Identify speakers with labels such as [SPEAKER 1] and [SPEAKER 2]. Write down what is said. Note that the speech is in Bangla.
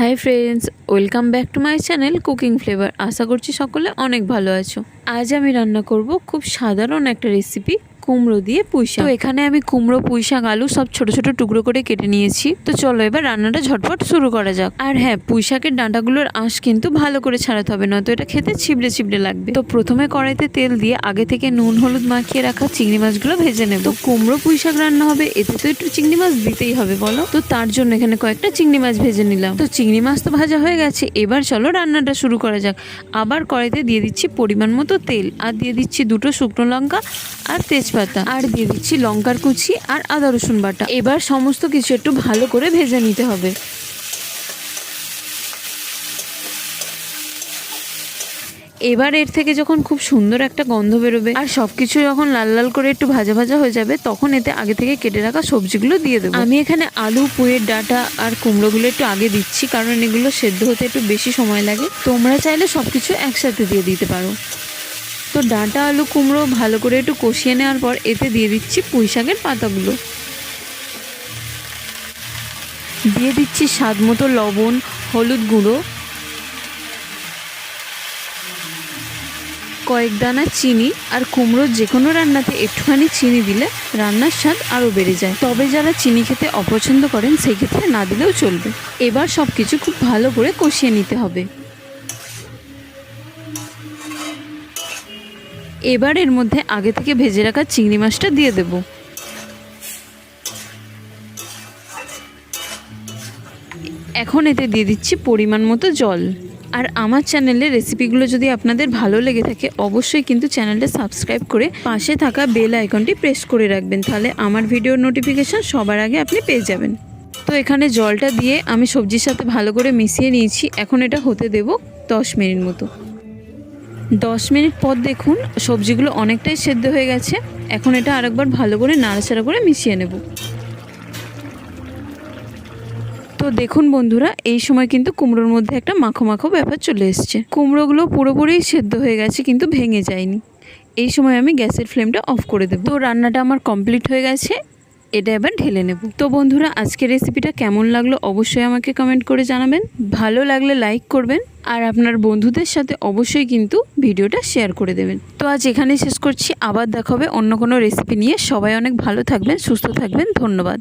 [SPEAKER 1] Hi friends, welcome back to my channel cooking flavour. আশা করছি সকলে অনেক ভালো আছো। আজ আমি রান্না করব খুব সাধারণ একটা রেসিপি। কুমড়ো দিয়ে পুঁই শাক তো এখানে আমি কুমড়ো পুঁই শাক আলু সব ছোট ছোট টুকরো করে কেটে নিয়েছি। তো চলো এবার রান্নাটা ঝটপট শুরু করা যাক। আর হ্যাঁ পুঁই শাকের ডাঁটাগুলোর আঁশ কিন্তু ভালো করে ছাড়াতে হবে নয়তো এটা খেতে ছিবড়ে ছিবড়ে লাগবে। তো প্রথমে কড়াইতে তেল দিয়ে আগে থেকে নুন হলুদ মাখিয়ে রাখা চিংড়ি মাছগুলো ভেজে নেব। তো কুমড়ো পুঁইশাক রান্না হবে এতে তো একটু চিংড়ি মাছ দিতেই হবে বলো? তো তার জন্য এখানে কয়েকটা চিংড়ি মাছ ভেজে নিলাম। তো চিংড়ি মাছ তো ভাজা হয়ে গেছে এবার চলো রান্নাটা শুরু করা যাক। আবার কড়াইতে দিয়ে দিচ্ছি পরিমাণ মতো তেল আর দিয়ে দিচ্ছি দুটো শুকনো লঙ্কা আর তেজপাতা। আর দিয়ে দিচ্ছি লঙ্কার কুচি আর আদা রসুন বাটা। এবার সমস্ত কিছু একটু ভালো করে ভেজে নিতে হবে। এবার এর থেকে যখন খুব সুন্দর একটা গন্ধ বেরোবে আর সবকিছু যখন লাল লাল করে একটু ভাজা ভাজা হয়ে যাবে, তখন এতে আগে থেকে কেটে রাখা সবজিগুলো দিয়ে দেবো। আমি এখানে আলু, পুয়ের ডাটা আর কুমড়োগুলো একটু আগে দিচ্ছি, কারণ এগুলো সেদ্ধ হতে একটু বেশি সময় লাগে। তোমরা চাইলে সবকিছু একসাথে দিয়ে দিতে পারো। তো ডাঁটা, আলু, কুমড়ো ভালো করে একটু কষিয়ে নেওয়ার পর এতে দিয়ে দিচ্ছি পুঁই শাকের পাতাগুলো। দিয়ে দিচ্ছি স্বাদ মতো লবণ, হলুদ গুঁড়ো। কয়েক দানা চিনি আর কুমড়োর যে কোনো রান্নাতে একটুখানি চিনি দিলে রান্নার স্বাদ আরও বেড়ে যায়। তবে যারা চিনি খেতে অপছন্দ করেন, সেই ক্ষেত্রে না দিলেও চলবে। এবার সব কিছু খুব ভালো করে কষিয়ে নিতে হবে। এবার এর মধ্যে আগে থেকে ভেজে রাখা চিংড়ি মাছটা দিয়ে দেব। এখন এতে দিয়ে দিচ্ছি পরিমাণ মতো জল। আর আমার চ্যানেলের রেসিপিগুলো যদি আপনাদের ভালো লেগে থাকে, অবশ্যই কিন্তু চ্যানেলটা সাবস্ক্রাইব করে পাশে থাকা বেল আইকনটি প্রেস করে রাখবেন। তাহলে আমার ভিডিওর নোটিফিকেশান সবার আগে আপনি পেয়ে যাবেন। তো এখানে জলটা দিয়ে আমি সবজির সাথে ভালো করে মিশিয়ে নিয়েছি। এখন এটা হতে দেব দশ মিনিট মতো। দশ মিনিট পর দেখুন সবজিগুলো অনেকটাই সেদ্ধ হয়ে গেছে। এখন এটা আরেকবার ভালো করে নাড়াচাড়া করে মিশিয়ে নেব। তো দেখুন বন্ধুরা, এই সময় কিন্তু কুমড়োর মধ্যে একটা মাখো মাখো ব্যাপার চলে এসছে। কুমড়োগুলো পুরোপুরি সেদ্ধ হয়ে গেছে, কিন্তু ভেঙে যায়নি। এই সময় আমি গ্যাসের ফ্লেমটা অফ করে দেবো। তো রান্নাটা আমার কমপ্লিট হয়ে গেছে। এটা এবার ঢেলে নেব। তো বন্ধুরা, আজকের রেসিপিটা কেমন লাগল অবশ্যই আমাকে কমেন্ট করে জানাবেন। ভালো লাগলে লাইক করবেন আর আপনার বন্ধুদের সাথে অবশ্যই কিন্তু ভিডিওটা শেয়ার করে দেবেন। তো আজ এখানে শেষ করছি। আবার দেখাবে অন্য কোনো রেসিপি নিয়ে। সবাই অনেক ভালো থাকবেন, সুস্থ থাকবেন। ধন্যবাদ।